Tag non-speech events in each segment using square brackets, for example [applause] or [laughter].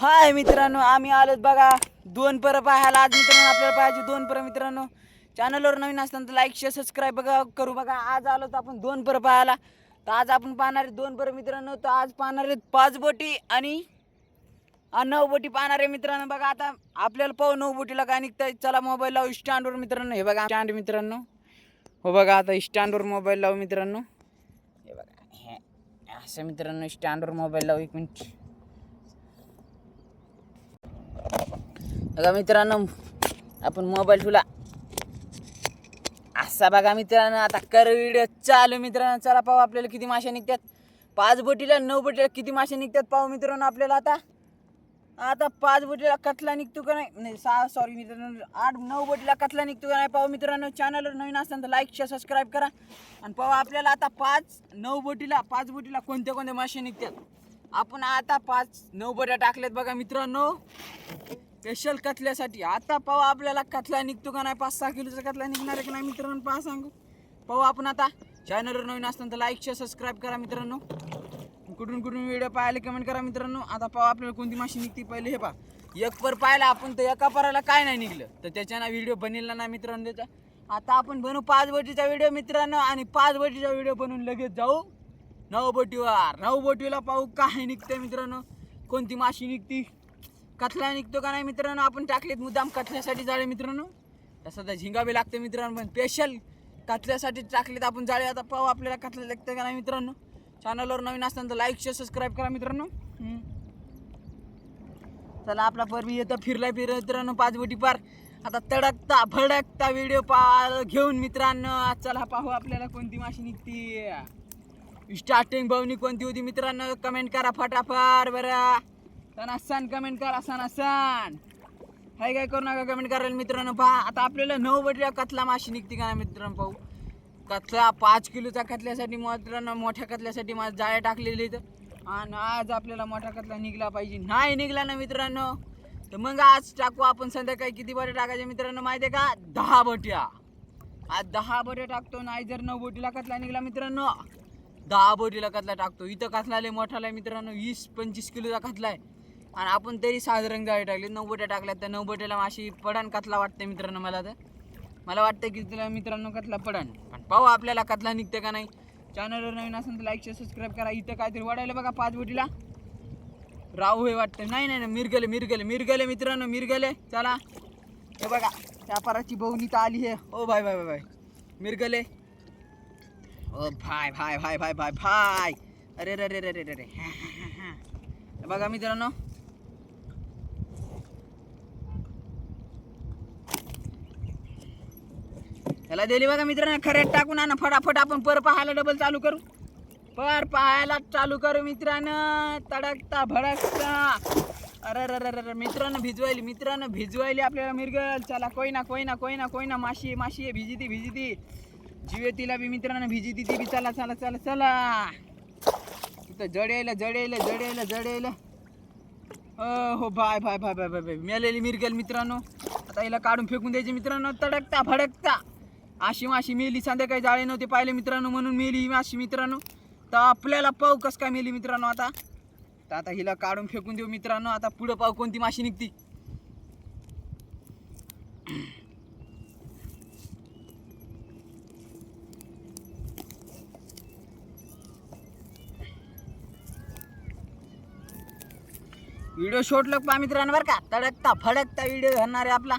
हाय मित्रांनो आम्ही आलोत बघा. दोन पर पाहायला. आज मित्रांनो आपल्याला पाहायचे दोन पर मित्रांनो. चॅनलवर नवीन असताना तर लाईक शेअर सबस्क्राईब बघा करू बघा. आज आलोत आपण दोन पर पाहायला. तर आज आपण पाहणार दोन पर मित्रांनो. तर आज पाहणार आहेत पाच बोटी आणि नऊ बोटी पाहणार आहे मित्रांनो. बघा आता आपल्याला पाहू नऊ बोटीला काय निघतंय. चला मोबाईल लावू. स्टँडवर मित्रांनो. हे बघा स्टँड मित्रांनो. हो बघा आता स्टँडवर मोबाईल लावू मित्रांनो. हे बघा हे. असं मित्रांनो स्टँडवर मोबाईल लावू एक मिनिट बघा मित्रांनो आपण मोबाईल ठेवला. असा बघा मित्रांनो आता कर व्हिडिओ चालू मित्रांनो. चला पाहू आपल्याला किती मासे निघतात. पाच बोटीला नऊ बोटीला किती मासे निघतात पाहू मित्रांनो आपल्याला आता. आता पाच बोटीला कटला निघतो का नाही? सहा सॉरी मित्रांनो आठ नऊ बोटीला कटला निघतो का नाही पाहू मित्रांनो. चॅनलवर नवीन असताना लाईक शेअर सबस्क्राईब करा. आणि पाहू आपल्याला आता पाच नऊ बोटीला पाच बोटीला कोणते कोणते मासे निघतात. आपण आता पाच नऊ बोट्या टाकल्यात बघा मित्रांनो. स्पेशल कथल्यासाठी आता पाव आपल्याला कथला निघतो का नाही? पाच सहा किलोचा कथला निघणार आहे का नाही मित्रांनो? पहा सांगू. पाहू आपण आता. चॅनलवर नवीन असताना लाईक शेअर सबस्क्राईब करा मित्रांनो. कुठून कुठून व्हिडिओ पाहायला कमेंट करा मित्रांनो. आता पाव आपल्याला कोणती माशी निघते पहिले हे पहा. एक पर पाहिला आपण तर एका पराला काय नाही निघलं. तर त्याच्यानं व्हिडिओ बनवला नाही मित्रांनो त्याचा. आता आपण बनवू पाच बोटीचा व्हिडिओ मित्रांनो आणि पाच बोटीचा व्हिडिओ बनवून लगेच जाऊ. नऊ बोटीवर. नऊ बोटीला पाहू काय निघते मित्रांनो. कोणती माशी निघती? कथला निघतो का नाही मित्रांनो? आपण टाकलेत मुद्दाम कथल्यासाठी जाळे मित्रांनो. तसं तर झिंगा बी लागते मित्रांनो पण स्पेशल कथल्यासाठी टाकलेत आपण जाळे. आता पाहू आपल्याला कथला लागतं का नाही मित्रांनो. चॅनलवर नवीन असताना तर लाईक शेअर सबस्क्राईब करा मित्रांनो. चला आपला परवी येतं फिरलाय फिर मित्रांनो पाच बोटी पार. आता तडकता भडकता व्हिडिओ पा घेऊन मित्रांनो. चला पाहू आपल्याला कोणती माशी निघती. स्टार्टिंग भावनी कोणती होती मित्रांनो? कमेंट करा फटाफट बरं. सणासन कमेंट करा असान हाय काय करू नका कमेंट करायला मित्रांनो पहा आता आपल्याला नऊ बटल्या कतला माशी निघते का ना मित्रांनो पाहू. कतला पाच किलोचा कतल्यासाठी मित्रांनो मोठ्या कतल्यासाठी माझं जाळ्या टाकलेली तर आणि आज आपल्याला मोठा कतला निघला पाहिजे. नाही निघला ना मित्रांनो. तर मग आज टाकू आपण संध्याकाळी किती बटे टाकायचे मित्रांनो माहिती आहे का? दहा बोट्या. आज दहा बटे टाकतो नाही जर नऊ बोटीला कतला निघला मित्रांनो. दहा बोटीला कतला टाकतो. इथं कचला लय मोठाला आहे मित्रांनो वीस पंचवीस किलोचा कतला आहे. आणि आपण तरी साधारण गाडी टाकली. नऊ टाकल्या टाकल्यात तर नऊ माशी पडण कतला वाटते मित्रांनो मला तर. मला वाटतं की तुला मित्रांनो कतला पडण. पण पाहू आपल्याला कतला निघते का नाही. चॅनलवर नवीन असेल तर लाईक शेअर सबस्क्राईब करा. इथं काहीतरी वाढायला बघा पाच बोटीला. राहू हे वाटतं नाही नाही नाही. मिरगले मिरगले मिरगले मित्रांनो मिरगले. चला. हे बघा त्या पराची तर आली आहे ओ भाय भाय भाय भाई. मिरगले. ओ भाय भाय भाय भाय भाय भाय अरे रे रे रे रे रे बघा मित्रांनो. त्याला दिली बघा मित्रांनो खऱ्यात टाकून आणा. फटाफट आपण पर पाहायला डबल चालू करू. पर पाहायला चालू करू मित्रांनो. तडकता भडकता. अरे अरे रे रे मित्रांनो भिजवायली मित्रांनो भिजवायली आपल्याला मिरगल. चला कोई ना कोई ना कोई ना कोई ना. माशी माशी आहे भिजिती भिजिती. जीवे तिला बी मित्रांनो भिजिती ती बी चला चला चला चला. तिथं जड यायला जड यायला जड यायला जड यायला हो bye bye bye bye bye bye. मेलेली मिरगल मित्रांनो. आता हिला काढून फेकून द्यायची मित्रांनो. तडकता भडकता. अशी माशी मेली संध्याकाळी जाळे नव्हते पाहिले मित्रांनो म्हणून मेली ही माशी मित्रांनो. तर आपल्याला पाव कस काय मेली मित्रांनो आता. तर आता हिला काढून फेकून देऊ मित्रांनो. आता पुढं पाव कोणती माशी निघती. व्हिडिओ शॉर्ट लग पा मित्रांनो बरं का. तडकता फडकता व्हिडिओ घालणार आहे आपला.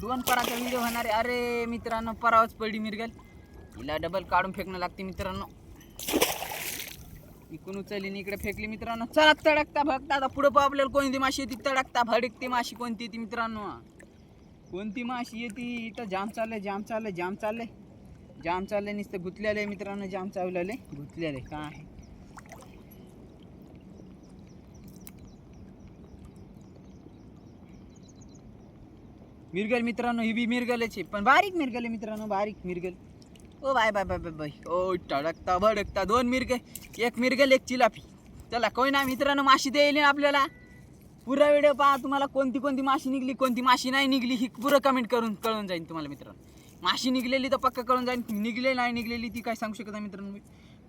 दोन पराचा व्हिडिओ होणार आहे. अरे मित्रांनो परावच पडली मिरगल. हिला डबल काढून फेकणं लागते मित्रांनो. इकडून उचलली आणि इकडे फेकली मित्रांनो. चला तडकता भगता आता पुढं पाहू आपल्याला कोणती माशी येते. तडकता भडकते माशी कोणती येते मित्रांनो. कोणती माशी येते? इथं जाम चाललंय जाम चाललंय जाम चाललंय. जाम चाललंय नुसतं गुतलेलं आहे मित्रांनो जाम चावलेलं आहे गुतलेलं आहे. काय मिरगल मित्रांनो ही बी मिरगलच. आहे पण बारीक मिरगल आहे मित्रांनो बारीक मिरगल. ओ bye bye bye bye bye. ओ टडकता भडकता दोन मिरग. एक मिरगल एक चिलापी चला कोई ना मित्रांनो माशी देईल ना आपल्याला. पुरा व्हिडिओ पहा तुम्हाला कोणती कोणती माशी निघली कोणती माशी नाही निघली ही पुरं कमेंट करून कळून जाईल तुम्हाला मित्रांनो. माशी निघलेली तर पक्का कळून जाईल निघले नाही निघलेली ती काय सांगू शकत नाही मित्रांनो मी.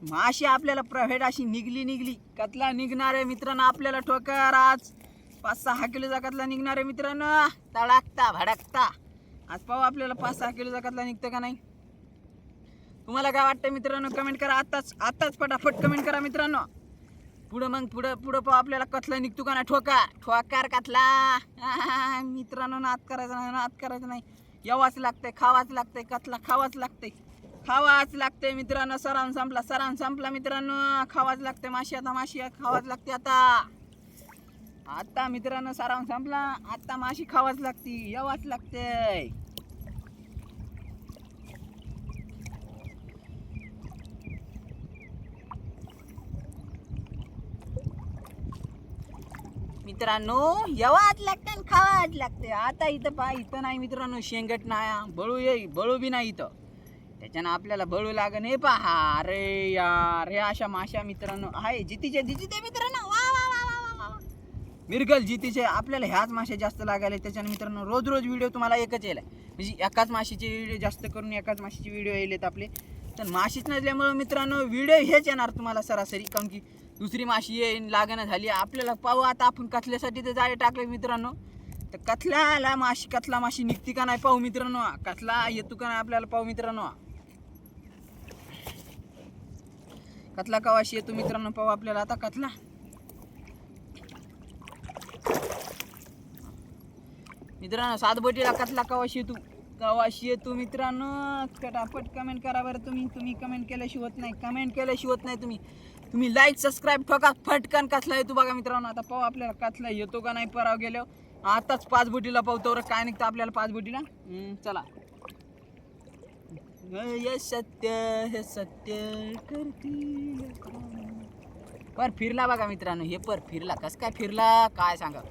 माशी आपल्याला प्रायव्हेट अशी निघली निघली. कतला निघणार आहे मित्रांनो आपल्याला ठोकर आज. पाच सहा किलो जगातला निघणार आहे मित्रांनो. तडाकता भडकता. आज पाहू आपल्याला पाच सहा किलो जगातला निघतं का नाही. तुम्हाला काय वाटतं मित्रांनो? कमेंट करा. आत्ताच आत्ताच फटाफट कमेंट करा मित्रांनो. पुढं मग पुढं पुढं पाहू आपल्याला कथला निघतो का नाही ठोका. ठोकार कथला [laughs] मित्रांनो नात करायचा नाही नात करायचं नाही. यावाच लागतंय खावाच लागतंय कथला खावाच लागतंय. खावाच लागतंय मित्रांनो. सरान संपला सरान संपला मित्रांनो. खावाच लागतंय माशी आता माशी खावाच लागते आता. आता मित्रांनो सराव संपला. आता माशी खावाच लागती यावाच लागते. मित्रांनो यावाच लागते आणि खावाच लागते. आता इथं पहा इथं नाही मित्रांनो शेंगट नाही. बळू ये बळू बी नाही इथं. त्याच्यानं आपल्याला बळू लागन हे पहा. अरे यार हे अशा माशा मित्रांनो. आहे जितीचे जितीचे मित्रांनो. मिरगल जितीचे आपल्याला ह्याच मासे जास्त लागायला त्याच्यानं मित्रांनो रोज रोज व्हिडिओ तुम्हाला एकच येईल म्हणजे एकाच माशीचे व्हिडिओ जास्त करून एकाच माशीचे व्हिडिओ येलेत आपले. तर माशीच नसल्यामुळं मित्रांनो व्हिडिओ हेच येणार तुम्हाला सरासरी. काऊन की दुसरी माशी येईन लागणं झाली. आपल्याला पाहू आता आपण कथल्यासाठी तर जाळे टाकले मित्रांनो. तर कथल्याला माशी कथला माशी निघती का नाही पाहू मित्रांनो. कथला येतो का नाही आपल्याला पाहू मित्रांनो. कथला कवाशी येतो मित्रांनो पाहू आपल्याला. आता कथला मित्रांनो सातबोटीला कसला कवाशी येतो? कवाशी येतो मित्रांनो. फटाफट कमेंट करा बरं तुम्ही. तुम्ही कमेंट केल्याशिवाय होत नाही. कमेंट केल्याशिवाय होत नाही तुम्ही. तुम्ही लाईक सबस्क्राईब ठोका. फटकन कसला येतो बघा मित्रांनो. आता पाहू आपल्याला कसला येतो का नाही पराव गेलो आताच पाच बोटीला पाहतो बरं काय निघतं आपल्याला पाच बोटीला चला. हे सत्य हे सत्य करती पर फिरला बघा मित्रांनो. हे पर फिरला. कस काय फिरला? काय सांगा?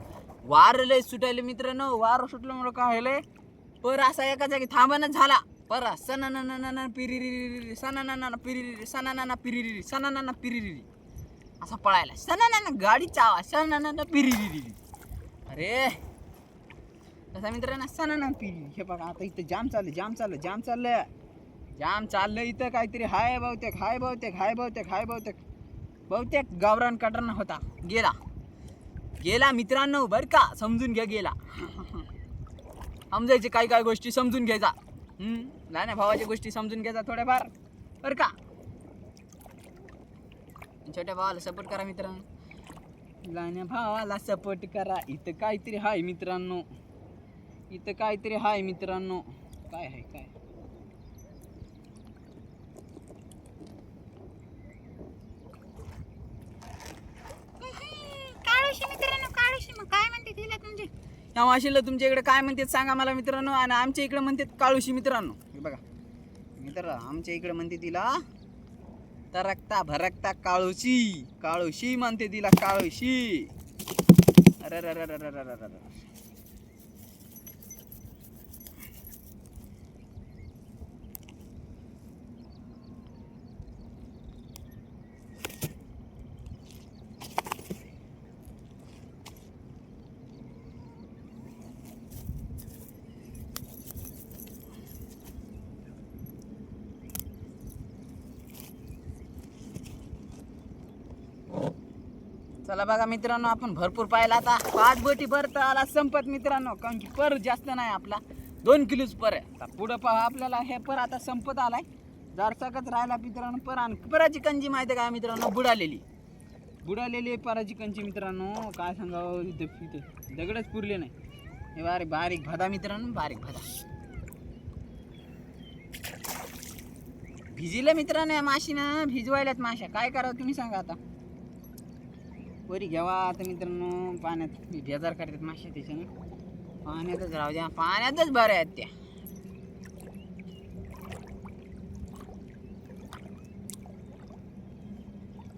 वार लय सुटायले मित्रांनो वार सुटल्यामुळे काय लय पर असा एका जागी थांबणच झाला. पर सना पिरिरी सना पिरिरी सना पिरिरी सना पिरिरी असा पळायला. सना गाडी चावा सना पिरिरी अरे! तसा मित्रांनो सना पिरिरी हे बघा आता इथं जाम चाललं जाम चाललं जाम चाललंय. जाम चाललं इथं काहीतरी. हाय बहुतेक हाय बहुतेक हाय बहुतेक हाय बहुतेक. बहुतेक गावरान कटरना होता. गेला. गेला मित्रांनो बर का? समजून घ्या गेला. समजायचे काही काही गोष्टी समजून घ्यायचा. नाही भावाच्या गोष्टी समजून घ्यायचा थोड्याफार. बर का? छोट्या भावाला सपोर्ट करा मित्रांनो. लाण्या भावाला सपोर्ट करा. इथं काहीतरी हाय मित्रांनो. इथं काहीतरी हाय मित्रांनो. काय आहे काय काळूशी मित्रांनो काळूशी मग काय म्हणते तिला तुमचे या वाशीला तुमच्या इकडे काय म्हणतात सांगा मला मित्रांनो. आणि आमच्या इकडे म्हणतात काळूशी मित्रांनो. हे बघा. मित्र आमच्या इकडे म्हणते तिला तरकता भरकता काळूशी. काळूशी म्हणते तिला काळूशी. अरे बघा मित्रांनो आपण भरपूर पाहिला आता. पाच बोटी भरता आला संपत मित्रांनो कारण की पर जास्त नाही आपला. दोन किलोच पर आहे. आता पुढं पहा आपल्याला हे पर आता संपत आलाय. जारसाकच राहिला मित्रांनो पर आणि पराची कंजी माहिती आहे का मित्रांनो? बुडालेली. बुडालेली आहे पराची कंजी मित्रांनो. काय सांगावं इथं इथं दगडच पुरले नाही. हे बारीक बारीक भदा मित्रांनो बारीक भदा. भिजिले मित्रांनो या माशीनं भिजवायल्यात माश्या. काय करावं तुम्ही सांगा आता. वरी घ्यावा. आता मित्रांनो पाण्यात बेजार करतात मासे त्याच्यानं. पाण्यातच राहू द्या. पाण्यातच बऱ्या आहेत त्या.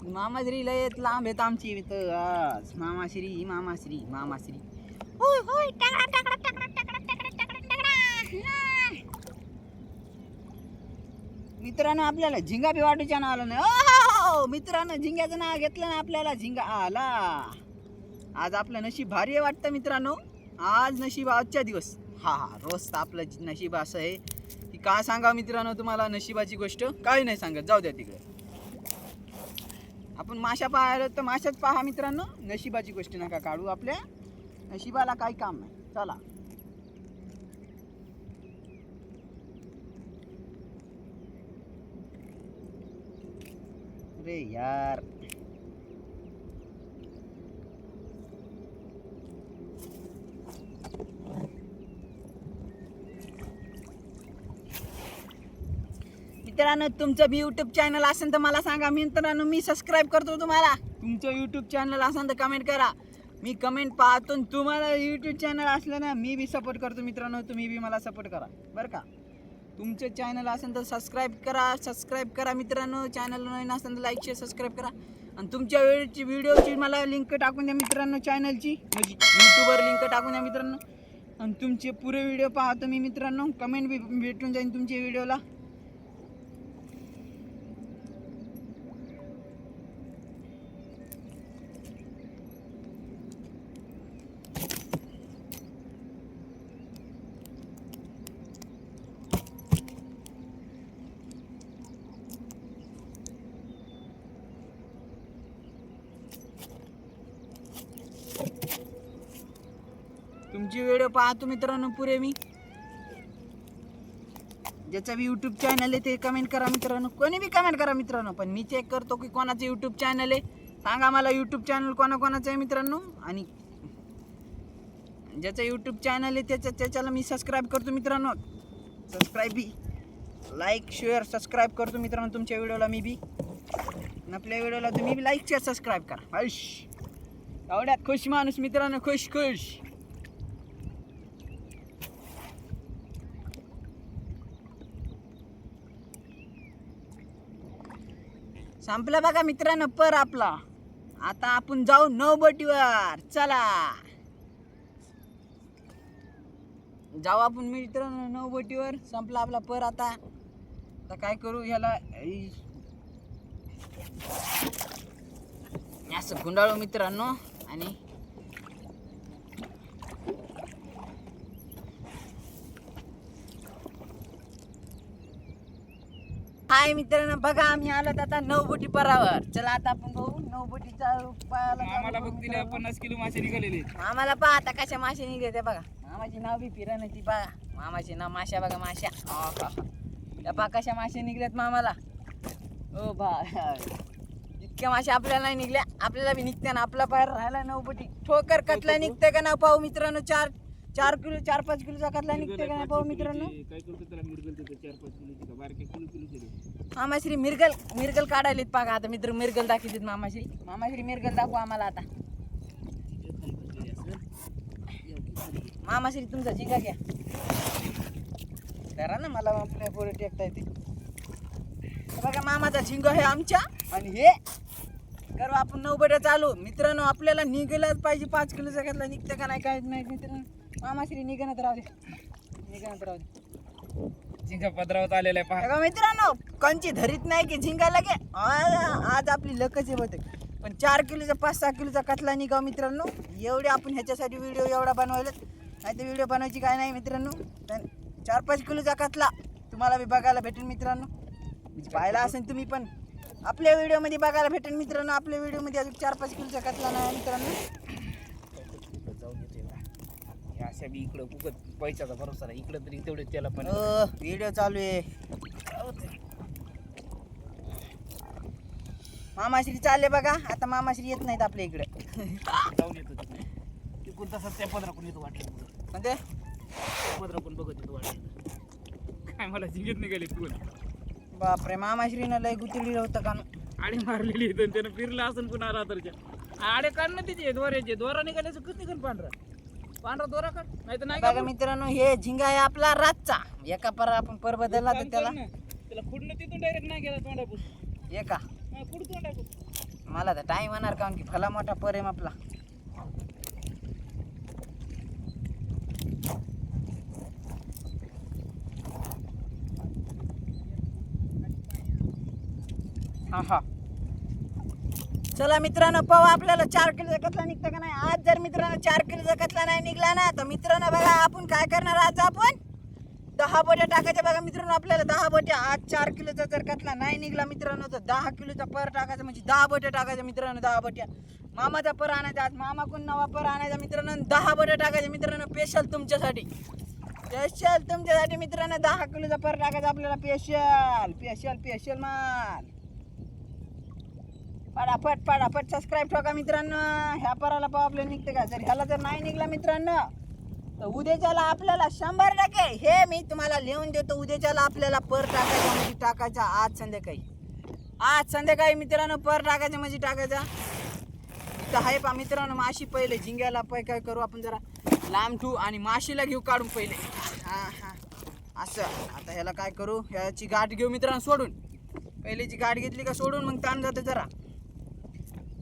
मामाश्री लय लांब आहेत आमची इथं. आज मामाश्री मामाश्री मामाश्री. होय होय मित्रांनो आपल्याला झिंगा बी वाटूच्या ना नाही. हो, हो, हो मित्रांनो झिंग्याचं नाव घेतलं ना आपल्याला झिंगा आला. आज आपलं नशीब भारी आहे वाटतं मित्रांनो. आज नशीब आजच्या दिवस. हा हा रोज तर आपलं नशीब असं आहे. की का सांगा मित्रांनो तुम्हाला नशिबाची गोष्ट? काही नाही सांगत जाऊ द्या तिकडे. आपण माशा पाहायला तर माशाच पहा मित्रांनो. नशिबाची गोष्ट नका काढू आपल्या. नशिबाला काही काम नाही. चला. अरे यार. मित्रांनो तुमचं बी युट्यूब चॅनल असेल तर मला सांगा. मित्रांनो मी सबस्क्राईब करतो तुम्हाला. तुमचं युट्यूब चॅनल असेल तर कमेंट करा. मी कमेंट पाहतो तुम्हाला यूट्यूब चॅनल असलं ना मी बी सपोर्ट करतो मित्रांनो. तुम्ही बी मला सपोर्ट करा. बरं का? तुमचं चॅनल असेल तर सबस्क्राईब करा सबस्क्राईब करा मित्रांनो. चॅनल नवीन असेल तर लाईक शेअर सबस्क्राईब करा. आणि तुमच्या वेळेची व्हिडिओची मला लिंक टाकून द्या मित्रांनो चॅनलची म्हणजे यूट्यूबवर लिंक टाकून द्या मित्रांनो. आणि तुमचे पुरे व्हिडिओ पाहतो मी मित्रांनो. कमेंट बी भेटून जाईन तुमच्या व्हिडिओला तुमची व्हिडिओ पाहतो मित्रांनो पुरे मी. ज्याचा बी यूट्यूब चॅनल आहे ते कमेंट करा मित्रांनो. कोणी बी कमेंट करा मित्रांनो पण मी चेक करतो की कोणाचं यूट्यूब चॅनल आहे. सांगा मला यूट्यूब चॅनल कोणाकोणाचं आहे मित्रांनो. आणि ज्याचं यूट्यूब चॅनल आहे त्याच्या त्याच्याला मी सबस्क्राईब करतो मित्रांनो. सबस्क्राईब बी. लाईक शेअर सबस्क्राईब करतो मित्रांनो तुमच्या व्हिडिओला मी बी. आपल्या व्हिडिओला तुम्ही बी लाईक शेअर सबस्क्राईब करा. हश एवढ्यात खुश माणूस मित्रांनो खुश खुश. संपला बघा मित्रांनो पर आपला. आता आपण जाऊ नऊ बोटीवर चला. जाऊ आपण मित्रांनो नऊ बोटीवर संपला आपला पर आता. आता काय करू ह्याला? असं गुंडाळू मित्रांनो. आणि हाय मित्रांनो बघा आम्ही आलो आता नऊ बोटी परावर. चला आता आपण भाऊ नऊ बोटीचा पायाला चालू आम्हाला बघ तिला. पन्नास किलो मासे निघालेले. मामाला पहा आता कशा मासे निघते ते बघा. मामाची नाव बी पिराण्याची पहा. मामाची नाव माशा बघा माशा आहा. त्या पहा कशा मासे निघल्यात मामाला. ओ बा इतक्या मासे आपल्याला नाही निघल्या. आपल्याला बी निघते ना. आपला पायर राहिला नऊपटी ठोकर कतला निघते का ना पाहू मित्रांनो. चार चार किलो चार पाच किलोचा कतला निघते का नाही पाहू मित्रांनो? काय करतो त्याला मिरगल देतो चार पाच किलोची का बारक्या किलो किलो मामाश्री मिरगल मिरगल काढायलेत बघा आता मित्र मिरगल दाखवतात मामाश्री. मामाश्री मिरगल दाखवू आम्हाला आता. मामाश्री तुमचा झिंगा घ्या. करा ना मला पुढे टेकता येते. हे बघा मामाचा झिंग आहे आमच्या. आणि हे करू आपण नऊ बड्या चालू. मित्रांनो आपल्याला निघायलाच पाहिजे. पाच किलोचा घेतला निघतं का नाही काय माहीत मित्रांनो. मामाश्री निघणत राहू दे. निघणत राहू दे. झिंगा पदरावत आलेला आहे पहा. मित्रांनो कंची धरीत नाही की झिंगा लागे आज आपली लकच बहुतेक. पण चार किलोचा पाच सहा किलोचा कतला निघाव मित्रांनो. एवढे आपण ह्याच्यासाठी व्हिडिओ एवढा बनवायला. नाही तर व्हिडिओ बनवायची काय नाही मित्रांनो. पण चार पाच किलोचा कतला तुम्हाला बी बघायला भेटेल मित्रांनो. पाहिला असेल तुम्ही पण. आपल्या व्हिडिओमध्ये बघायला भेटेल मित्रांनो. आपल्या व्हिडिओमध्ये अजून चार पाच किलोचा कतला नाही मित्रांनो. जाऊन येते हे अशा बी इकडं उगत पैशाचा भरोसा नाही. इकडं तरी तेवढे त्याला पण व्हिडिओ चालू आहे. मामाश्री चालले बघा. आता मामाश्री येत नाहीत आपल्या इकडे. जाऊन येतो तिकडे. तिकडून तसा त्या पदराकडून येतो वाटलं म्हणजे? पदराकडून बघत येतो वाटलं काय मला झिंगत निघाले तू? बापरे मामाश्रीनं लय गुतली होतं का आडी मारलेली आहे त्यानं फिरला असं पुन्हा रात्रच्या. आडे काढ ना तिचे दोऱ्याचे दोरा निघाल्याचं किती निघून पांढरा? पांढरा दोरा काढ नाही तर नाही बघा काढू. मित्रांनो हे झिंगा आहे आपला रातचा. एका पर आपण पर बदलला तर त्याला. त्याला खुडणं तिथून डायरेक्ट नाही गेला तोंडापूस एका. हा कुठं तोंडापूस मला तर टाइम येणार का की फला मोठा पर आहे आपला हा हा. चला मित्रांनो पाहू आपल्याला चार किलोचा कतला निघतं का नाही. आज जर मित्रांनो चार किलोचा कतला नाही निघला ना तर मित्रांनो बघा आपण काय करणार आज आपण? दहा बोट्या टाकायच्या. बघा मित्रांनो आपल्याला दहा बोट्या. आज चार किलोचा जर कतला नाही निघला मित्रांनो तर दहा किलोचा पर टाकायचा. म्हणजे दहा बोट्या टाकायच्या मित्रांनो दहा बोट्या. मामाचा पर आणायचा आज. मामाकडून नवा पर आणायचा मित्रांनो दहा बोट्या टाकायच्या मित्रांनो स्पेशल तुमच्यासाठी. स्पेशल तुमच्यासाठी मित्रांनो दहा किलोचा पर टाकायचा आपल्याला. स्पेशल स्पेशल स्पेशल माल. पटापट पटापट सबस्क्राईब ठोका मित्रांनो? ह्या पराला पाव आपल्याला निघते का? जर ह्याला जर नाही निघला मित्रांनो तर उद्याच्याला आपल्याला शंभर टक्के हे मी तुम्हाला लिहून देतो. उद्याच्याला आपल्याला पर टाकायचा म्हणजे टाकायचा. आज संध्याकाळी. आज संध्याकाळी मित्रांनो पर टाकायचं म्हणजे टाकायचा. तर आहे पा मित्रांनो माशी पहिले झिंग्याला पै काय करू आपण जरा? लांब ठू आणि माशीला घेऊ काढून पहिले. हां हां. असं. आता ह्याला काय करू? ह्याची गाठ घेऊ मित्रांनो सोडून. पहिलेची गाठ घेतली का सोडून मग ताण जातं जरा.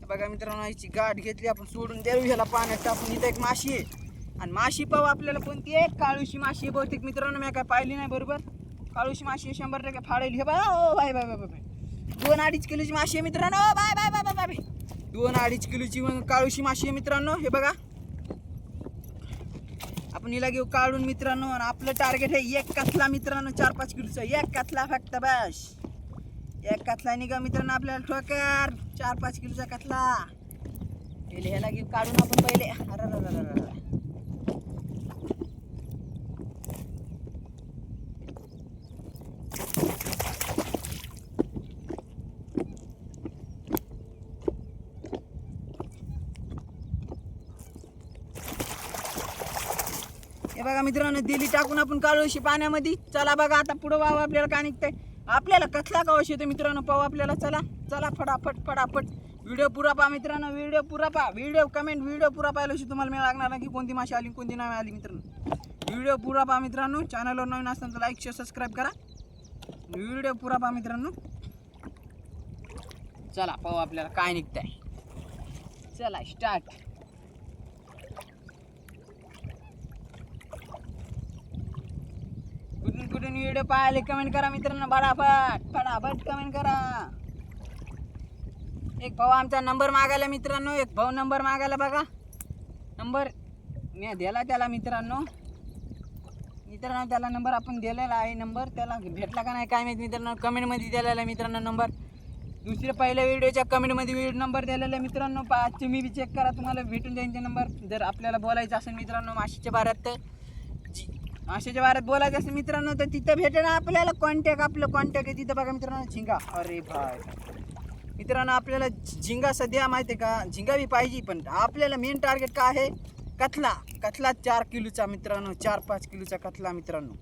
बघा मित्रांनो याची गाठ घेतली आपण सोडून देऊ ह्याला पाण्यात टाकून इथं एक माशी आहे. आणि माशी पाहू आपल्याला कोणती आहे? काळूशी माशी आहे बहुतेक मित्रांनो मी काय पाहिली नाही बरोबर? काळूशी माशी आहे, शंभर टक्के फाळेली हे बा ओ बाय बाय बाय बाय दोन अडीच किलोची माशी आहे मित्रांनो bye bye bye bye bye दोन अडीच किलोची मग काळूशी माशी आहे मित्रांनो हे बघा. आपण हिला घेऊ काढून मित्रांनो आणि आपलं टार्गेट आहे एक कसला मित्रांनो चार पाच किलोचं. एक कथला फक्त बस. एक कथला निघा मित्रांनो आपल्याला ठोकर चार पाच किलोचा कथला पहिले ह्याला घेऊ काढून आपण पहिले. अररररररर. हे बघा मित्रांनो दिली टाकून आपण काढूशी पाण्यामध्ये. चला बघा आता पुढं वाव आपल्याला काय निघतंय. आपल्याला कसला गावाशी येतो मित्रांनो? पाहू आपल्याला. चला चला फटाफट फटाफट. व्हिडिओ पुरा पहा मित्रांनो व्हिडिओ पुरा पहा. व्हिडिओ कमेंट व्हिडिओ पुरा पाहिल्याशी तुम्हाला मी लागणार नाही की कोणती माशी आली कोणती नाही आली मित्रांनो. व्हिडिओ पुरा पहा मित्रांनो. चॅनलवर नवीन असताना तर लाईक शेअर सबस्क्राईब करा. व्हिडिओ पुरा पहा मित्रांनो. चला पाहू आपल्याला काय निघतंय. चला स्टार्ट कुठून कुठून व्हिडिओ पाहिले कमेंट करा मित्रांनो. फटाफट फटाफट कमेंट करा. एक भाऊ आमचा नंबर मागायला मित्रांनो एक भाऊ नंबर मागायला बघा. नंबर मी दिला त्याला मित्रांनो. मित्रांनो त्याला नंबर आपण दिलेला आहे नंबर त्याला भेटला का नाही काय माहिती मित्रांनो. कमेंटमध्ये दिलेला आहे मित्रांनो नंबर दुसऱ्या पहिल्या व्हिडिओच्या कमेंटमध्ये व्हिडिओ नंबर दिलेला आहे मित्रांनो. पाच तुम्ही बी चेक करा. तुम्हाला भेटून जाईल ते नंबर जर आपल्याला बोलायचं असेल मित्रांनो माशीच्या बाऱ्यात तर. जी माशाच्या बोलायचं असं मित्रांनो तर तिथं भेटेल आपल्याला कॉन्टॅक्ट आपलं कॉन्टॅक्ट आहे तिथं बघा मित्रांनो झिंगा. अरे भाय मित्रांनो आपल्याला झिंगा सध्या माहिती आहे का? झिंगा बी पाहिजे पण आपल्याला मेन टार्गेट काय आहे? कथला कथला चार किलोचा मित्रांनो चार पाच किलोचा कथला मित्रांनो.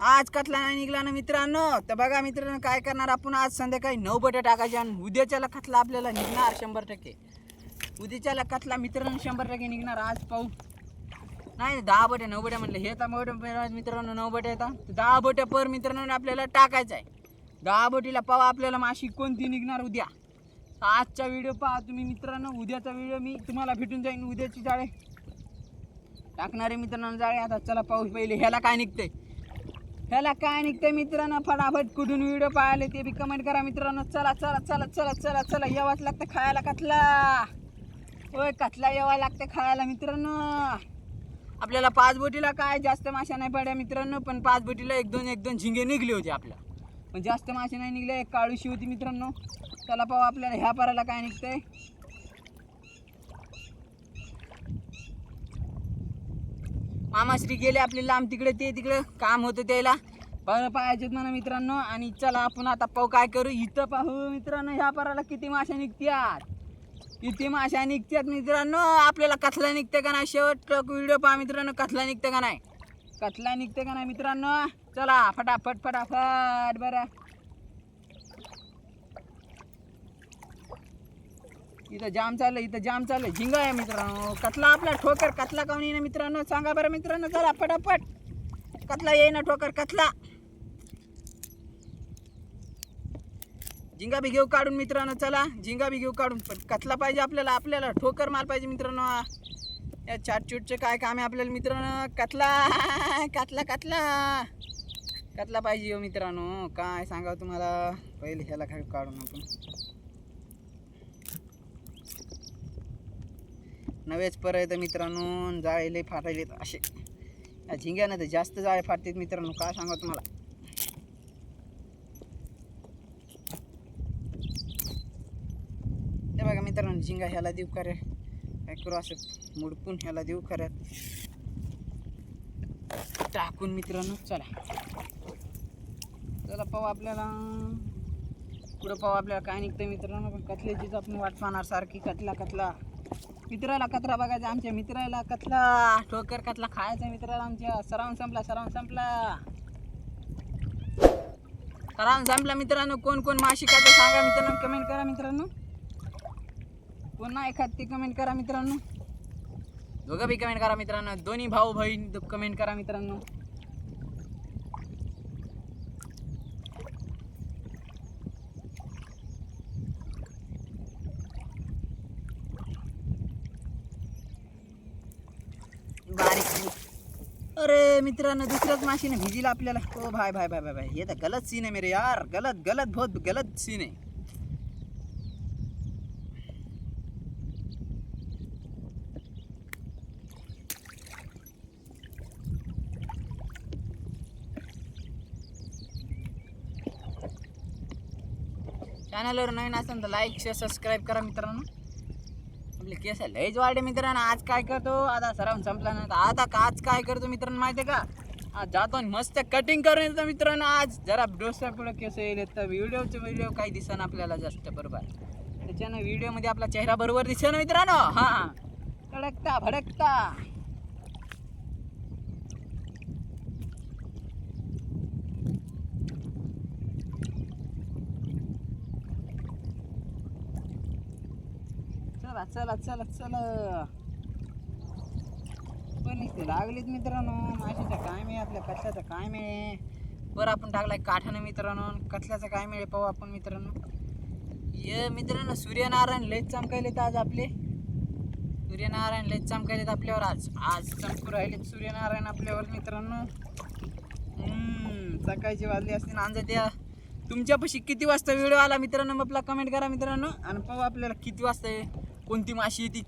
आज कथला नाही निघला ना मित्रांनो. तर बघा मित्रांनो काय करणार आपण आज संध्याकाळी नऊ बटे टाकायचे आणि उद्याच्याला कथला आपल्याला निघणार शंभर टक्के. उद्याच्याला कथला मित्रांनो शंभर टक्के निघणार. आज पाहू. नाही दहा बट्या नऊ बट्या म्हटलं हे तर मोठ्या मित्रांनो नऊ बट्या येतात दहा बट्या पर मित्रांनो आपल्याला टाकायचं आहे. दहा बोटीला पावा आपल्याला माशी कोणती निघणार उद्या? आजचा व्हिडिओ पहा तुम्ही मित्रांनो. उद्याचा व्हिडिओ मी तुम्हाला भेटून जाईन उद्याची जाळे. टाकणारे मित्रांनो जाळे. आता चला पाऊस पहिले ह्याला काय निघतंय. ह्याला काय निघतंय मित्रांनो? फटाफट कुठून व्हिडिओ पाहिले ते बी कमेंट करा मित्रांनो. चला चला चला चला चला चला. येवाच लागतं खायला कथला होय कथला येवा लागतं खायला मित्रांनो? आपल्याला पाच बोटीला काय जास्त माशा नाही पडल्या मित्रांनो पण पाच बोटीला एक दोन एक दोन झिंगे निघले होते आपल्या. पण जास्त मासे नाही निघले एक काळूशी होती मित्रांनो. चला पाहू आपल्याला ह्या पाराला काय निघतंय. मामाश्री गेले आपले लांब तिकडे ते तिकडे काम होतं त्याला. बरं पाहायचे म्हणा मित्रांनो आणि चला आपण आता पाहू काय करू. इथं पाहू मित्रांनो ह्या पाराला किती माशा निघत्यात. किती माशा निघतात मित्रांनो. आपल्याला कथला निघते का नाही? शेवट व्हिडिओ पहा मित्रांनो कथला निघते का नाही? कथला निघते का नाही मित्रांनो? चला फटाफट फटाफट बरं. इथं जाम चाललं इथं जाम चाललं झिंगा आहे मित्रांनो. कथला आपला ठोकर कथला काऊन येईना मित्रांनो? सांगा बरं मित्रांनो चला फटाफट. कथला येईना ठोकर कथला झिंगा बी घेऊ काढून मित्रांनो चला. झिंगा बी घेऊ काढून. पण कसला पाहिजे आपल्याला? आपल्याला ठोकर माल पाहिजे मित्रांनो या चाटचूटचे काय काम आहे आपल्याला मित्रांनो? कथला कथला कथला कथला पाहिजे हो मित्रांनो? काय सांगाव तुम्हाला? पहिले ह्याला काय काढून आपण नवेच परत मित्रांनो जायले फाटायले असे. या झिंग्यानं तर जास्त जाळे फाटतात मित्रांनो. काय सांगा तुम्हाला? हे बघा मित्रांनो झिंगा ह्याला देऊ करे काय करू असं मुडपून ह्याला देऊ खऱ्यात टाकून मित्रांनो चला. चला पाहू आपल्याला. पुढं पाहू आपल्याला काय निघतं मित्रांनो पण कथल्याचीच आपण वाट पाहणार सारखी कतला कतला. मित्राला कचरा बघायचा आमच्या मित्राला कतला. ठोकर कतला खायचा मित्राला आमच्या. सरावून संपला सरावून संपला. सरावून संपला मित्रांनो कोण कोण माशी खाते सांगा मित्रांनो कमेंट करा मित्रांनो. कोण नाही खात ते कमेंट करा मित्रांनो. दोघं बी कमेंट करा मित्रांनो. दोन्ही भाऊ बहीण कमेंट करा मित्रांनो. अरे मित्रांनो दुसऱ्याच माशीने भिजीला आपल्याला. ओ भाय भाय भाय भाय भाय ये तर गलत सीन आहे मेरे यार. गलत गलत बहुत गलत सीन आहे. चॅनलवर नवीन असेल तर लाईक शेअर सबस्क्राईब करा मित्रांनो. आपले केस लयच वाढे मित्रांनो. आज काय करतो? आता सराव संपला ना आता का- आज काय करतो मित्रांनो माहिती आहे का? आज जातो आणि मस्त कटिंग करून येतो मित्रांनो. आज जरा डोसा पुढे केस येईल. तर व्हिडिओचे व्हिडिओ काही दिसेना आपल्याला जास्त बरोबर. त्याच्यानं व्हिडिओमध्ये आपला चेहरा बरोबर दिसेल मित्रांनो. हां. कडकता भडकता. चला चला चला. पण इथे लागलीत मित्रांनो. माशीचा काय मिळे आपल्या कथल्याचा काय मिळे वर आपण टाकलाय काठानं मित्रांनो कथल्याचा काय मिळे पाहू आपण मित्रांनो. ये मित्रांनो सूर्यनारायण लयच चमकायलेत आज आपले. सूर्यनारायण लयच चमकायलेत आपल्यावर आज. आज चमकू राहिलेत सूर्यनारायण आपल्यावर मित्रांनो. हम्म, सकाळची वाजली असतील अंदाज द्या. तुमच्यापाशी किती वाजता व्हिडिओ आला मित्रांनो? आपला कमेंट करा मित्रांनो. आणि पाहू आपल्याला किती वाजता आहे, कोणती माशी येते?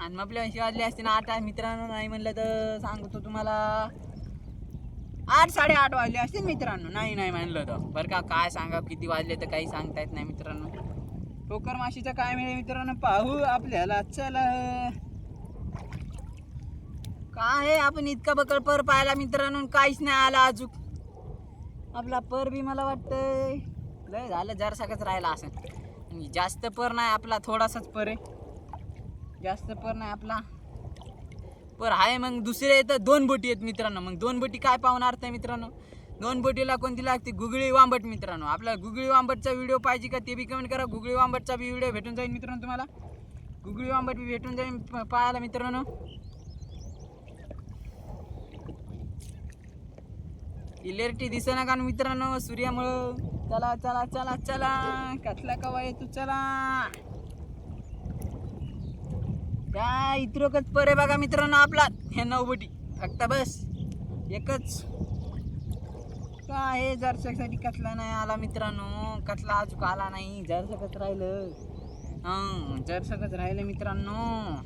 आणि मग आपल्या ऐंशी वाजली असते ना आठ मित्रांनो नाही म्हणलं तर सांगतो तुम्हाला. आठ साडेआठ वाजले असतील मित्रांनो. नाही नाही म्हणलं तर. बरं का काय सांगा किती वाजले तर काही सांगता येत नाही मित्रांनो. टोकर माशीचं काय मिळेल मित्रांनो? पाहू आपल्याला. चला. काय आहे, आपण इतका बकल पर पाहिला मित्रांनो काहीच नाही आला अजून. आपला पर बी मला वाटतंय. लय झालं जरसाकच राहिला असं जास्त पर नाही आपला थोडासाच पर आहे. जास्त पर नाही आपला. पर आहे मग दुसरे तर दोन बोटी आहेत मित्रांनो. मग दोन बोटी काय पाहणार त्या मित्रांनो? दोन बोटीला कोणती लागते? गुगळी वांबट मित्रांनो. आपला गुगळी वांबटचा व्हिडिओ पाहिजे का ते बी कमेंट करा. गुगळी वांबटचा बी व्हिडिओ भेटून जाईल मित्रांनो तुम्हाला. गुगळी वांबट बी भेटून जाईल प- पाहायला मित्रांनो. क्लिअरिटी दिसेना का मित्रांनो? सूर्यामुळं. चला चला चला चला. कसला कवा तू चला. त्या इतरोकच परे बघा मित्रांनो आपला हे नऊबटी. फक्त बस. एकच. काय हे कसला नाही आला मित्रांनो. कसला अजून आला नाही. जरसकच राहिलं. हां जरसकच राहिलं मित्रांनो.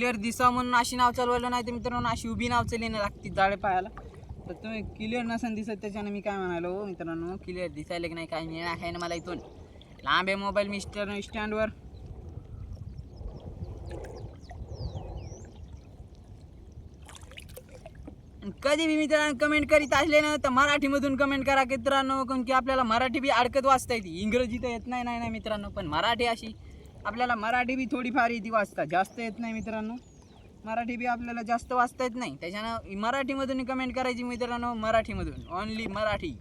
क्लिअर दिसा म्हणून अशी नाव चालवलं नाही तर मित्रांनो अशी उभी नाव चालली लागते जाळे पायाला. तर तुम्ही क्लिअर नसेल दिसत त्याच्यानं मी काय म्हणालो हो मित्रांनो क्लिअर दिसायला की नाही काय मिळणार आहे ना मला इथून. लांब आहे मोबाईल मिस्टर स्टँडवर कधी मी मित्रांनो कमेंट करीत असले ना तर मराठीमधून कमेंट करा मित्रांनो कारण की आपल्याला मराठी बी अडकत वाचता येते. इंग्रजी तर येत नाही नाही नाही मित्रांनो पण मराठी अशी आपल्याला मराठी बी थोडीफार येते वाचता जास्त येत नाही मित्रांनो. मराठी बी आपल्याला जास्त वाचता येत नाही. त्याच्यानं मराठीमधून कमेंट करायची मित्रांनो मराठीमधून. ओनली मराठी.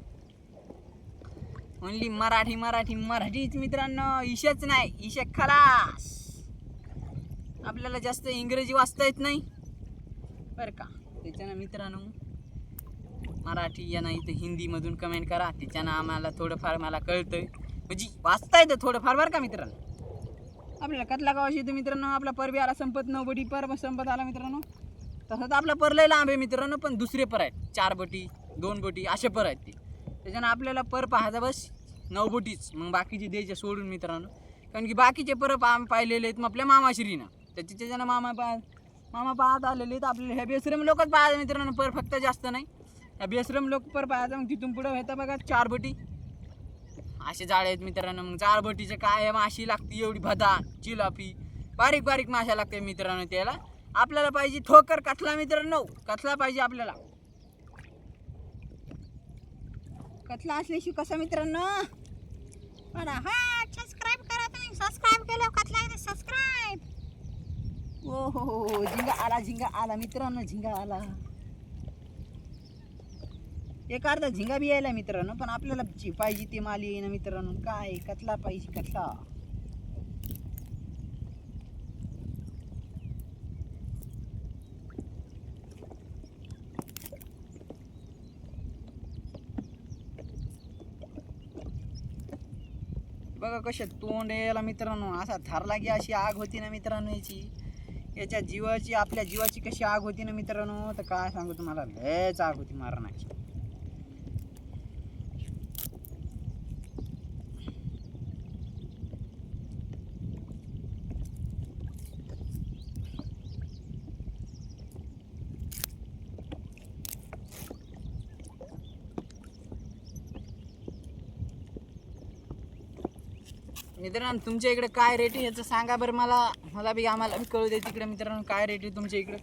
ओनली मराठी मराठी मराठीच मित्रांनो. इशच नाही. ईश खलास. आपल्याला जास्त इंग्रजी वाचता येत नाही. बरं का? त्याच्यानं मित्रांनो मराठी या नाही तर हिंदीमधून कमेंट करा. त्याच्यानं आम्हाला थोडंफार मला कळतं म्हणजे वाचता येतं थोडंफार बरं का मित्रांनो? आपल्याला कतला गावाशी येतो मित्रांनो आपला पर बी आला संपत नऊ बटी पर संपत आला मित्रांनो. तसंच आपला पर लय लांब आहे मित्रांनो पण दुसरे पर आहेत. चार बटी दोन बटी असे पर आहेत ते. त्याच्यानं आपल्याला पर पाहायचा बस नऊ बोटीच. मग बाकीचे द्यायचे सोडून मित्रांनो. कारण की बाकीचे पर पा पाहिलेले आहेत मग आपल्या मामाश्रीनं. त्याच्या त्याच्यानं मामा पा मामा पाहत आलेले आहेत. आपल्याला ह्या बेसरम लोकच पाहायचं मित्रांनो पर फक्त जास्त नाही. ह्या बेसरम लोक पर पाहायचं मग तिथून पुढं होतं बघा चार बटी. असे जाळे आहेत मित्रांनो. मग जाळबटीचे काय माशी लागते एवढी भदा चिलापी बारीक बारीक माशा लागते मित्रांनो त्याला. आपल्याला पाहिजे ठोकर कथला मित्रांनो? कथला पाहिजे आपल्याला? कथला असल्याशी कसा मित्रांनो? म्हणा हा सबस्क्राईब करा तुम्ही. सबस्क्राईब केलं कतला सबस्क्राईब ओ हो हो हो झिंगा आला झिंगा आला मित्रांनो झिंगा आला. एक अर्धा झिंगा बी यायला मित्रांनो पण आपल्याला जी पाहिजे ते माल येईना मित्रांनो. काय कतला पाहिजे कतला बघा कशा तोंड यायला मित्रांनो असा धरला की अशी आग होती ना मित्रांनो याची. याच्या जीवाची आपल्या जीवाची कशी आग होती ना मित्रांनो तर काय सांगू तुम्हाला लयच आग होती मारण्याची मित्रांनो तुमच्या इकडे काय रेट आहे याचं सांगा बरं मला. मला बी आम्हाला बी कळू दे तिकडे मित्रांनो काय रेट आहे तुमच्या इकडे.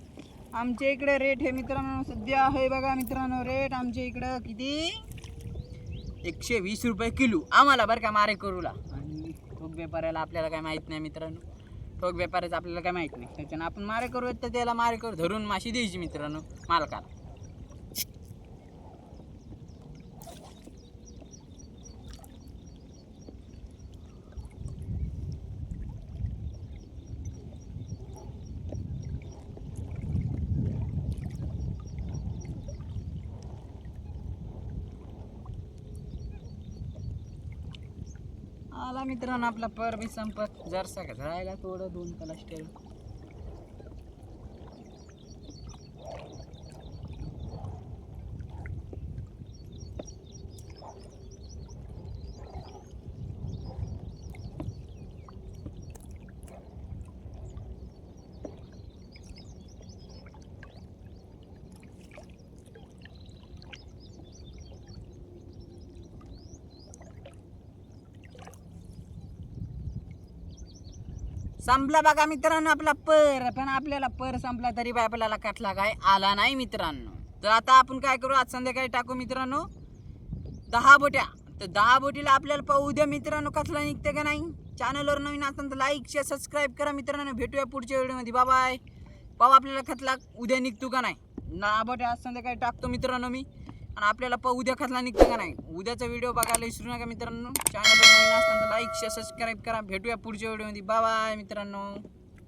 आमच्या इकडे रेट हे मित्रांनो सध्या आहे बघा मित्रांनो रेट आमच्या इकडं किती? एकशे वीस रुपये किलो. आम्हाला बरं का मारे करूला. आणि ठोक व्यापाऱ्याला आपल्याला काय माहीत नाही मित्रांनो. ठोक व्यापाऱ्याचं आपल्याला काय माहीत नाही. त्याच्यानं आपण मारे करू तर त्याला मारे करू धरून माशी द्यायची मित्रांनो मालकाला आला मित्रांनो आपला पर बी संपत. जरसा का राहिला थोडं दोन कलास संपला बघा मित्रांनो आपला पर पण आपल्याला पर संपला तरी बी आपल्याला कटला काय आला नाही मित्रांनो. तर आता आपण काय करू आज संध्याकाळी टाकू मित्रांनो. दहा बोट्या. तर दहा बोटीला आपल्याला पाहू उद्या मित्रांनो कसला निघते का नाही. चॅनलवर नवीन असेल तर लाईक शेअर सबस्क्राईब करा मित्रांनो. भेटूया पुढच्या व्हिडिओमध्ये. बाय पाहू आपल्याला खतला उद्या निघतो का नाही. दहा बोट्या आज संध्याकाळी टाकतो मित्रांनो मी. आणि आपल्याला प उद्या खतला निघतं का नाही? उद्याचा व्हिडिओ बघायला विसरू नका मित्रांनो. चॅनलवर नवीन असताना लाईक शेअर सबस्क्राईब करा. भेटूया पुढच्या व्हिडिओमध्ये बाय मित्रांनो.